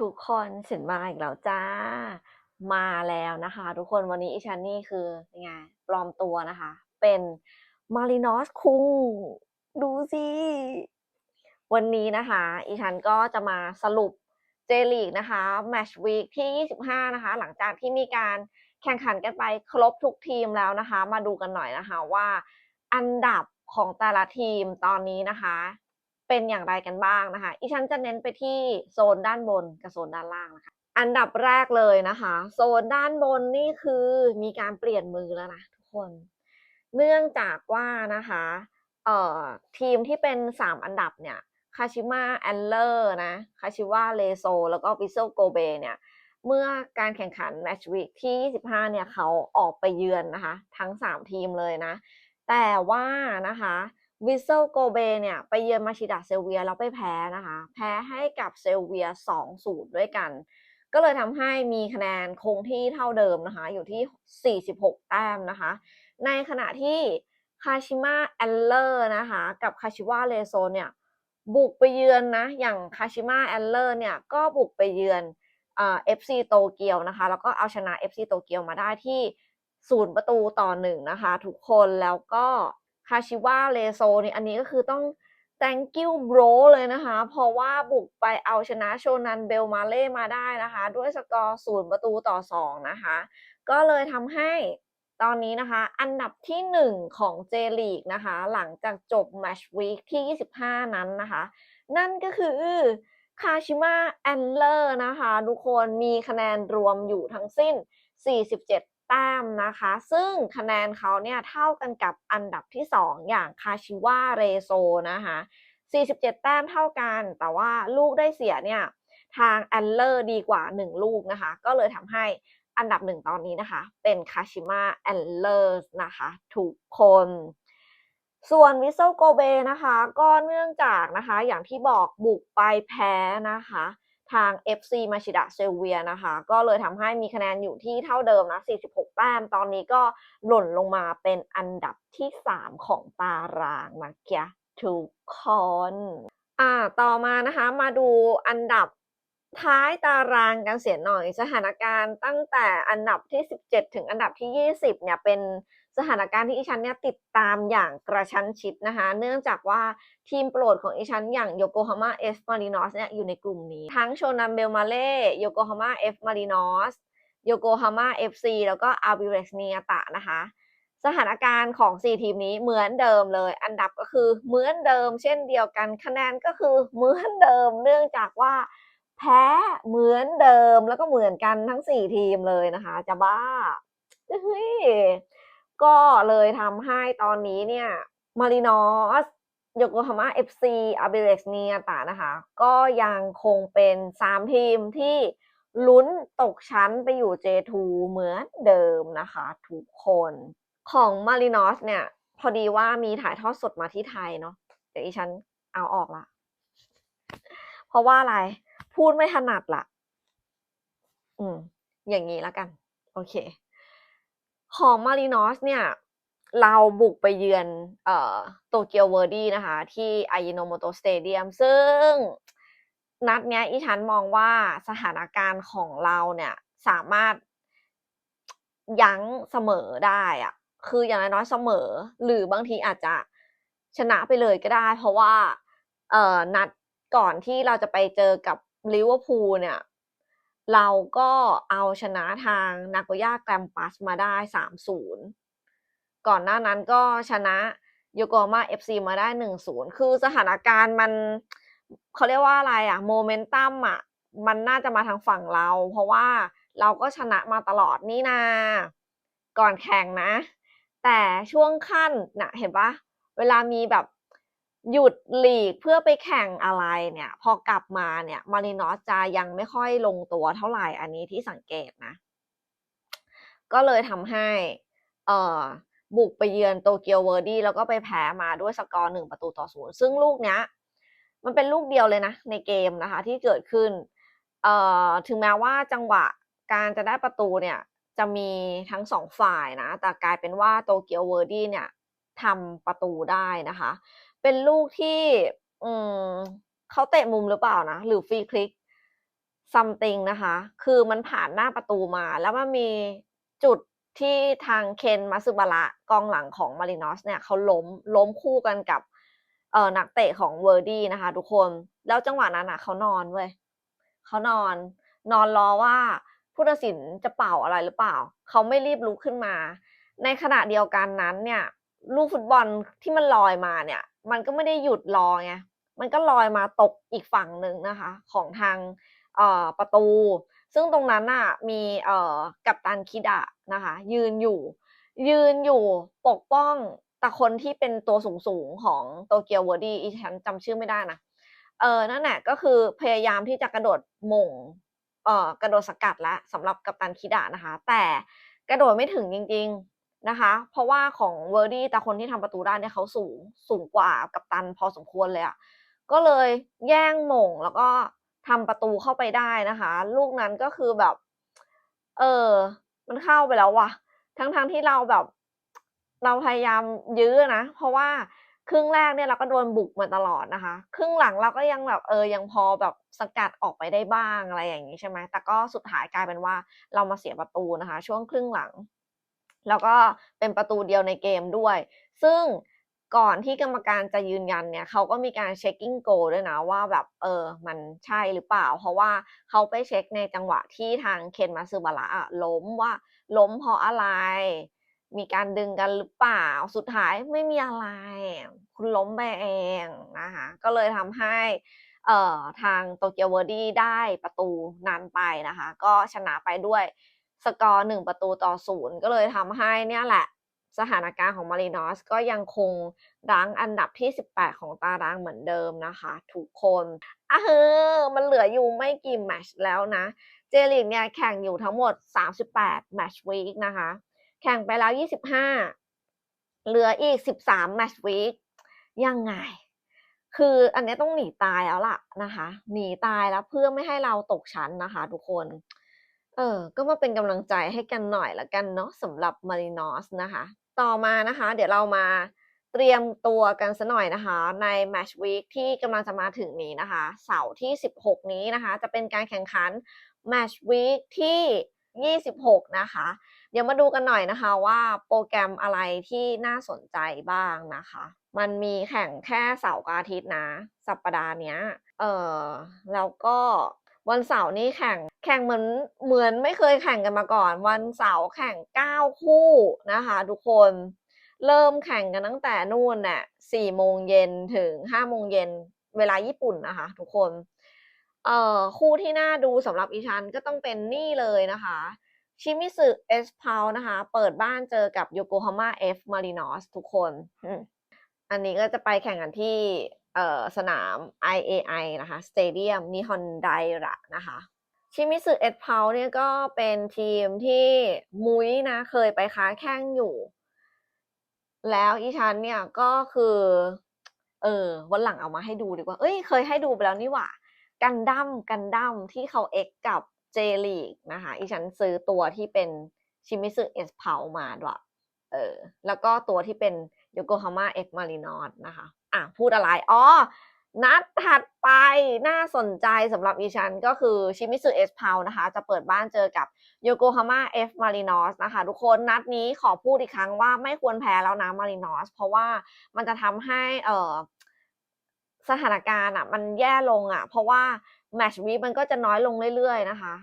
ทุกคนฉันมาอีกแล้วจ้า มาแล้วนะคะ ทุกคนวันนี้อีชันนี่คือยังไงปลอมตัวนะคะ เป็นมารินอสคุงดูสิวันนี้นะคะ อีชันก็จะมาสรุปเจลีกนะคะแมชวีคที่ 25 นะคะ หลังจากที่มีการแข่งขันกันไปครบทุกทีมแล้วนะคะ มาดูกันหน่อยนะคะว่าอันดับของแต่ละทีมตอนนี้นะคะ เป็นอย่างไรกันบ้างนะคะอีฉันจะเน้นไปที่โซนด้านบนกับโซนด้านล่างนะคะ อันดับแรกเลยนะคะ โซนด้านบนนี่คือมีการเปลี่ยนมือแล้วนะทุกคน เนื่องจากว่านะคะเอ่อทีมที่เป็น 3 อันดับเนี่ยคาชิมะแอนเลอร์นะคาชิวะเลโซแล้วก็วิเซโกเบเนี่ยเมื่อการแข่งขันแมตช์วีคที่ 25 เนี่ยเขาออกไปเยือนนะคะ ทั้ง 3 ทีมเลยนะ แต่ว่านะคะ วิเซลโกเบเนี่ย ไปเยือนมาชิดาเซลเวียแล้วไปแพ้นะคะ แพ้ให้กับเซลเวีย2-0ด้วยกัน ก็เลยทำให้มีคะแนนคงที่เท่าเดิมนะคะ อยู่ที่ 46 แต้มนะคะ ในขณะที่คาชิมะแอนเลอร์นะคะ กับคาชิวะเลโซเนี่ยบุกไปเยือนนะ อย่างคาชิมะแอนเลอร์เนี่ย ก็บุกไปเยือนเอฟซีโตเกียวนะคะ แล้วก็เอาชนะ FC โตเกียวมาได้ที่ศูนย์ประตูต่อหนึ่งนะคะ ทุกคนแล้วก็ คาชิวะเลโซนี่อันนี้ก็คือต้อง thank you bro เลยนะคะ เพราะว่าบุกไปเอาชนะโชนันเบลมาเล่มาได้นะคะ ด้วยสกอร์ศูนย์ประตูต่อสองนะคะ ก็เลยทำให้ตอนนี้นะคะ อันดับที่หนึ่งของเจลีกนะคะ หลังจากจบแมชวีคที่ 25 นั้นนะคะ นั่นก็คือคาชิมะแอนเลอร์นะคะ ทุกคนมีคะแนนรวมอยู่ทั้งสิ้น 47 แต้มนะคะ ซึ่งคะแนนเขาเนี่ยเท่ากันกับอันดับที่ 2 อย่างคาชิวะเรโซนะคะ47 แต้มเท่ากัน แต่ว่าลูกได้เสียเนี่ยทางแอนเลอร์ดีกว่า 1 ลูกนะคะ ก็เลยทำให้อันดับหนึ่งตอนนี้นะคะ เป็นคาชิมะแอนเลอร์นะคะทุกคน ส่วนวิเซโกเบนะคะ ก็เนื่องจากนะคะ อย่างที่บอกบุกไปแพ้นะคะ ทาง FC มาชิดะเซลเวียนะคะ ก็เลยทำให้มีคะแนนอยู่ที่เท่าเดิมนะ 46 แต้ม ตอนนี้ก็หล่นลงมาเป็นอันดับที่ 3 ของตารางนะเกียทุกคนอ่าต่อมานะคะ มาดูอันดับท้ายตารางกันเสียหน่อย สถานการณ์ตั้งแต่อันดับที่ 17 ถึงอันดับที่ 20 เนี่ยเป็น สถานการณ์ที่อีชันเนี่ยติดตามอย่างกระชั้นชิดนะคะ เนื่องจากว่าทีมโปรดของอีชันอย่างโยโกฮาม่าเอฟมารินอสเนี่ยอยู่ในกลุ่มนี้ ทั้งโชนันเบลมาเล่โยโกฮาม่าเอฟมารินอสโยโกฮาม่าเอฟซีแล้วก็อาบิเรสเนียตะนะคะ สถานการณ์ของ 4 ทีมนี้เหมือนเดิมเลย อันดับก็คือเหมือนเดิม เช่นเดียวกันคะแนนก็คือเหมือนเดิม เนื่องจากว่าแพ้เหมือนเดิมแล้วก็เหมือนกันทั้ง 4 ทีมเลยนะคะ จะบ้าเฮ้ย ก็เลยทำให้ตอนนี้เนี่ยมารินอสโยโกฮาม่าเอฟซีอาเบเรสเนียตานะคะ ก็ยังคงเป็น 3 ทีมที่ลุ้นตกชั้นไปอยู่ J2 เหมือนเดิมนะคะ ทุกคนของมารินอสเนี่ย พอดีว่ามีถ่ายทอดสดมาที่ไทยเนาะเดี๋ยวอีฉันเอาออกละ เพราะว่าอะไร พูดไม่ถนัดละ อืม อย่างนี้แล้วกัน โอเค ของมารินอสเนี่ย เราบุกไปเยือนเอ่อโตเกียวเวอร์ดี้นะคะ ที่อายโนโมโตสเตเดียมซึ่งนัดเนี้ยอีฉันมองว่าสถานการณ์ของเราเนี่ย สามารถยั้งเสมอได้อะคืออย่างน้อยๆเสมอ หรือบางทีอาจจะชนะไปเลยก็ได้ เพราะว่า เอ่อนัดก่อนที่เราจะไปเจอกับลิเวอร์พูลเนี่ย เราก็เอาชนะทางนากย่าแกรมปัสมาได้ 3-0 ก่อนหน้านั้นก็ชนะโยโกมาเอฟซีมาได้ 1-0 คือสถานการณ์มันเขาเรียกว่าอะไรอะโมเมนตัมอะมันน่าจะมาทางฝั่งเรา เพราะว่าเราก็ชนะมาตลอดนี่นา ก่อนแข่งนะ แต่ช่วงขั้นน่ะเห็นปะเวลามีแบบ หยุดหลีกเพื่อไปแข่งอะไรเนี่ย พอกลับมาเนี่ยมารินอสจะยังไม่ค่อยลงตัวเท่าไหร่อันนี้ที่สังเกตนะ ก็เลยทำให้เอ่อบุกไปเยือนโตเกียวเวอร์ดี้แล้วก็ไปแพ้มาด้วยสกอร์หนึ่งประตูต่อศูนย์ซึ่งลูกเนี้ย มันเป็นลูกเดียวเลยนะ ในเกมนะคะ ที่เกิดขึ้นเอ่อถึงแม้ว่าจังหวะการจะได้ประตูเนี่ยจะมีทั้งสองฝ่ายนะ แต่กลายเป็นว่าโตเกียวเวอร์ดี้เนี่ยทำประตูได้นะคะ เป็นลูกที่ อืมเขาเตะมุมหรือเปล่านะ หรือฟรีคลิก something นะคะ คือมันผ่านหน้าประตูมา แล้วมันมีจุดที่ทางเคนมาซึบาระกองหลังของมารินอสเนี่ยเขาล้มล้มคู่กันกับเออนักเตะของเวอร์ดี้นะคะ ทุกคน แล้วจังหวะนั้นอะเขานอนเว้ยเขานอน นอนรอว่าผู้ตัดสินจะเป่าอะไรหรือเปล่า เขาไม่รีบลุกขึ้นมา ในขณะเดียวกันนั้นเนี่ย ลูกฟุตบอลที่มันลอยมาเนี่ย มันก็ไม่ได้หยุดรอไงมันก็ลอยมาตกอีกฝั่งหนึ่งนะคะ ของทางประตู ซึ่งตรงนั้นน่ะมีกัปตันคิดะนะคะ ยืนอยู่ ยืนอยู่ปกป้องแต่คนที่เป็นตัวสูงๆของโตเกียวเวอร์ดี้อีฉันจำชื่อไม่ได้นะเออนั่นแหละก็คือพยายามที่จะกระโดดมงเอ่อกระโดดสกัดแล้วสำหรับกัปตันคิดะนะคะ แต่กระโดดไม่ถึงจริง ๆ นะคะ เพราะว่าของเวอร์ดี้แต่คนที่ทำประตูได้เนี่ยเขาสูงสูงกว่ากัปตันพอสมควรเลยอะก็เลยแย่งหม่งแล้วก็ทำประตูเข้าไปได้นะคะ ลูกนั้นก็คือแบบ เออ มันเข้าไปแล้วว่ะ ทั้งๆที่เราแบบ เราพยายามยื้อนะ เพราะว่าครึ่งแรกเนี่ยเราก็โดนบุกมาตลอดนะคะ ครึ่งหลังเราก็ยังแบบเออยังพอแบบสกัดออกไปได้บ้างอะไรอย่างนี้ใช่ไหมแต่ก็สุดท้ายกลายเป็นว่าเรามาเสียประตูนะคะ ช่วงครึ่งหลัง แล้วก็เป็นประตูเดียวในเกมด้วย ซึ่งก่อนที่กรรมการจะยืนยันเนี่ยเขาก็มีการเช็คกิ้งโกด้วยนะว่าแบบเออมันใช่หรือเปล่า เพราะว่าเขาไปเช็คในจังหวะที่ทางเคนมาซึบาระล้มว่าล้มเพราะอะไร มีการดึงกันหรือเปล่าสุดท้ายไม่มีอะไร คุณล้มไปเองนะคะก็เลยทำให้เอ่อทางโตเกียวเวอร์ดี้ได้ประตูนั้นไปนะคะ ก็ชนะไปด้วย สกอร์หนึ่งประตูต่อศูนย์ก็เลยทำให้เนี่ยแหละ สถานการณ์ของมารินอสก็ยังคงรั้งอันดับที่ 18 ของตารางเหมือนเดิมนะคะ ทุกคนอะเฮ้อมันเหลืออยู่ไม่กี่แมชแล้วนะ เจลีกเนี่ยแข่งอยู่ทั้งหมด 38 แมชวีคนะคะ แข่งไปแล้ว 25 เหลืออีก 13 แมชวีคยังไงคืออันนี้ต้องหนีตายแล้วล่ะนะคะ หนีตายแล้วเพื่อไม่ให้เราตกชั้นนะคะ ทุกคน เออ ก็มาเป็นกำลังใจให้กันหน่อยละกันเนาะสำหรับมารินอสนะคะ ต่อมานะคะ เดี๋ยวเรามาเตรียมตัวกันซะหน่อยนะคะ ในแมชวีคที่กำลังจะมาถึงนี้นะคะ เสาร์ที่ 16 นี้นะคะ จะเป็นการแข่งขันแมชวีคที่ 26 นะคะ เดี๋ยวมาดูกันหน่อยนะคะว่าโปรแกรมอะไรที่น่าสนใจบ้างนะคะ มันมีแข่งแค่เสาร์กับอาทิตย์นะ สัปดาห์เนี้ย เออแล้วก็วันเสาร์นี้แข่ง แข่งเหมือนเหมือนไม่เคยแข่งกันมาก่อน วันเสาร์แข่ง 9 คู่นะคะ ทุกคนเริ่มแข่งกันตั้งแต่นู่นน่ะ4โมงเย็นถึง5โมงเย็นเวลาญี่ปุ่นนะคะ ทุกคนเอ่อคู่ที่น่าดูสำหรับอีชันก็ต้องเป็นนี่เลยนะคะ ชิมิสึเอสพาวนะคะ เปิดบ้านเจอกับโยโกฮาม่าเอฟมารินอสทุกคน อันนี้ก็จะไปแข่งกันที่สนาม IAI นะคะสเตเดียมนิฮอนไดระนะคะ ชิมิสึเอสพาวเนี่ยก็เป็นทีมที่มุ้ยนะเคยไปค้าแข่งอยู่ แล้วอีชันเนี่ยก็คือ เออวันหลังเอามาให้ดูดีกว่า เอ้ยเคยให้ดูไปแล้วนี่หว่า กันดั้มกันดั้มที่เขาเอ็กกับเจลีกนะคะอีฉันซื้อตัวที่เป็นชิมิสึเอสเพามาด้วยเออ แล้วก็ตัวที่เป็นโยโกฮาม่าเอ็กมารินอสนะคะ อะ พูดอะไร อ๋อ นัดถัดไปน่าสนใจสำหรับอีชันก็คือชิมิสึเอสเพานะคะ จะเปิดบ้านเจอกับโยโกฮาม่าเอฟมารินอสนะคะ ทุกคนนัดนี้ขอพูดอีกครั้งว่าไม่ควรแพ้แล้วนะมารินอสเพราะว่ามันจะทำให้เอ่อสถานการณ์อะ มันแย่ลงอะ เพราะว่าแมชวีมันก็จะน้อยลงเรื่อยๆนะคะ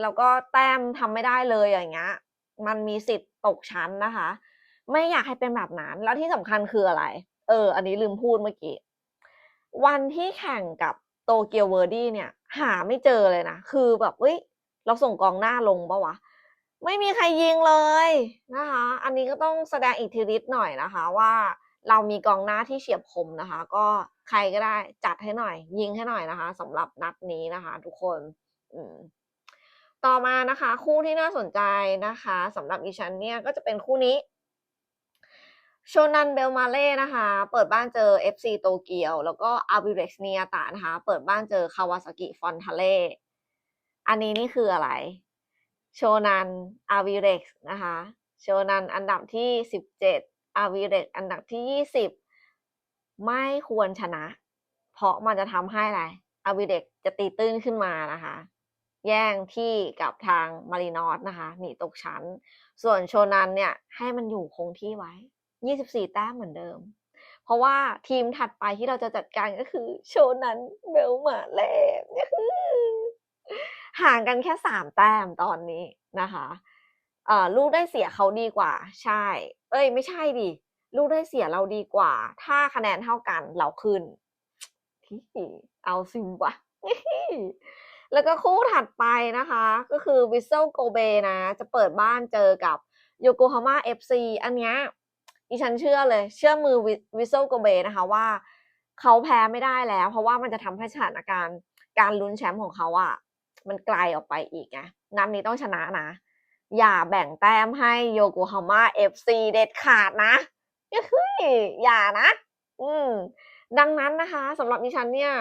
แล้วก็แต้มทำไม่ได้เลยอย่างเงี้ย มันมีสิทธิ์ตกชั้นนะคะ ไม่อยากให้เป็นแบบนั้น แล้วที่สำคัญคืออะไร เออ อันนี้ลืมพูดเมื่อกี้ วันที่แข่งกับโตเกียวเวอร์ดี้เนี่ย หาไม่เจอเลยนะ คือแบบเฮ้ยเราส่งกองหน้าลงปะวะ ไม่มีใครยิงเลยนะคะ อันนี้ก็ต้องแสดงอิทธิฤทธิ์หน่อยนะคะว่าเรามีกองหน้าที่เฉียบคมนะคะ ก็ใครก็ได้จัดให้หน่อย ยิงให้หน่อยนะคะสำหรับนัดนี้นะคะ ทุกคนต่อมานะคะ คู่ที่น่าสนใจนะคะสำหรับอีชันเนี่ยก็จะเป็นคู่นี้ โชนันเบลมาเล่นะคะ เปิดบ้านเจอ FC โตเกียว แล้วก็อาบิเร็กเนียตะนะคะ เปิดบ้านเจอคาวาซากิฟอนทาเล่อันนี้นี่คืออะไร โชนันอาวิเร็กนะคะ โชนันอันดับที่ 17อาวิเร็กอันดับที่ 20 ไม่ควรชนะ เพราะมันจะทำให้อะไรอาวิเร็กจะตีตื้นขึ้นมานะคะ แย่งที่กับทางมารินอสนะคะ หนีตกชั้น ส่วนโชนันเนี่ยให้มันอยู่คงที่ไว้ 24 แต้มเหมือนเดิม เพราะว่าทีมถัดไปที่เราจะจัดการก็คือ โชนันเบลมาแลกห่างกันแค่ 3 แต้มตอนนี้นะคะลูกได้เสียเขาดีกว่า ใช่ เอ้ย ไม่ใช่ดิลูกได้เสียเราดีกว่า ถ้าคะแนนเท่ากันเราขึ้นเอาซิมวะแล้วก็คู่ถัดไปนะคะ ก็คือวิ s เซ e โกเบนะ จะเปิดบ้านเจอกับโยโกฮาม่าเอฟซีอันเนี้ย ดิฉันเชื่อเลย เชื่อมือวิ s เซ e โกเบนะคะว่าเขาแพ้ไม่ได้แล้ว เพราะว่ามันจะทำให้สถานการณ์การลุ้นแชมป์ของเขาอะมันไกลออกไปอีกไงนัดนี้ต้องชนะนะ อย่าแบ่งแต้มให้โยโกฮาม่าเอฟซีเด็ดขาดนะเฮ้ยอย่านะ อืม ดังนั้นนะคะสำหรับดิฉันเนี่ย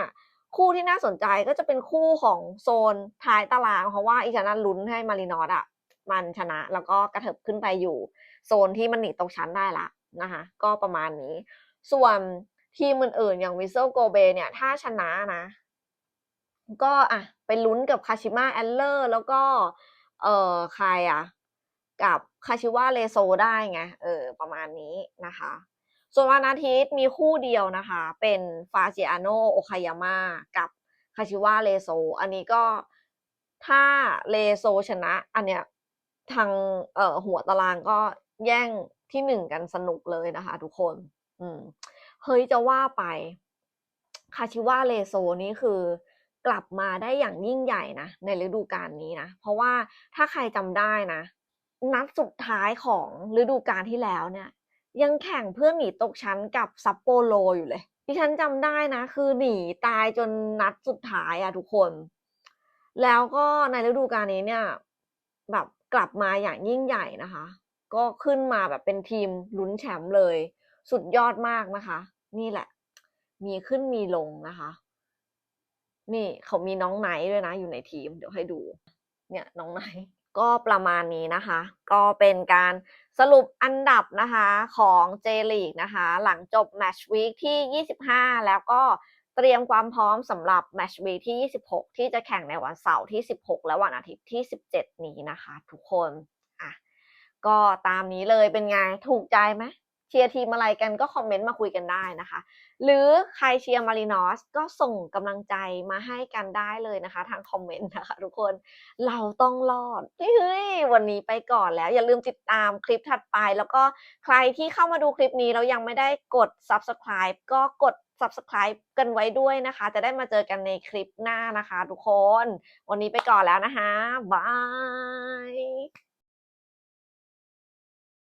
คู่ที่น่าสนใจก็จะเป็นคู่ของโซนท้ายตาราง เพราะว่าอิชานาลุ้นให้มารินอสอะ มันชนะ แล้วก็กระเถิบขึ้นไปอยู่ โซนที่มันหนีตกชั้นได้ละนะคะก็ประมาณนี้ ส่วนทีมอื่นๆ อย่างวิเซ e โกเบเนี่ย ถ้าชนะนะ ก็อะไปลุ้นกับคาชิมะแอลเลอร์แล้วก็ เอ่อใครอะ กับคาชิวะเลโซได้ไงเออ ประมาณนี้นะคะ ส่วนวันอาทิตย์มีคู่เดียวนะคะ เป็นฟาเ i อาโนโอคายาม่ากับคาชิวะเลโซ อันนี้ก็ถ้าเลโซชนะ อันเนี้ย ทางเอ่อหัวตารางก็แย่งที่หนึ่งกันสนุกเลยนะคะ ทุกคน อืมเฮ้ยจะว่าไป คาชิวะเลโซนี่คือกลับมาได้อย่างยิ่งใหญ่นะในฤดูกาลนี้นะ เพราะว่าถ้าใครจำได้นะ นัดสุดท้ายของฤดูกาลที่แล้วเนี่ย ยังแข่งเพื่อหนีตกชั้นกับซัปโปโรอยู่เลยดิฉันจำได้นะ คือหนีตายจนนัดสุดท้ายอะทุกคน แล้วก็ในฤดูกาลนี้เนี่ย แบบ กลับมาอย่างยิ่งใหญ่นะคะ ก็ขึ้นมาแบบเป็นทีมลุ้นแชมป์เลย สุดยอดมากนะคะ นี่แหละ มีขึ้นมีลงนะคะ นี่เขามีน้องไนท์ด้วยนะ อยู่ในทีมเดี๋ยวให้ดู เนี่ยน้องไนท์ก็ประมาณนี้นะคะ ก็เป็นการสรุปอันดับนะคะของเจลีกนะคะ หลังจบแมตช์วีคที่ 25 แล้วก็ เตรียมความพร้อมสำหรับแมชวีที่ 26 ที่จะแข่งในวันเสาร์ที่ 16 และวันอาทิตย์ที่ 17 นี้นะคะ ทุกคนอะก็ตามนี้เลยเป็นไงถูกใจไหมเชียร์ทีมอะไรกันก็คอมเมนต์มาคุยกันได้นะคะ หรือใครเชียร์มารินอสก็ส่งกำลังใจมาให้กันได้เลยนะคะ ทางคอมเมนต์นะคะ ทุกคนเราต้องรอดเฮ้ยวันนี้ไปก่อนแล้ว อย่าลืมติดตามคลิปถัดไป แล้วก็ใครที่เข้ามาดูคลิปนี้แล้วยังไม่ได้กด subscribe ก็กด subscribe กันไว้ด้วยนะคะ จะได้มาเจอกันในคลิปหน้านะคะ ทุกคน วันนี้ไปก่อนแล้วนะคะบาย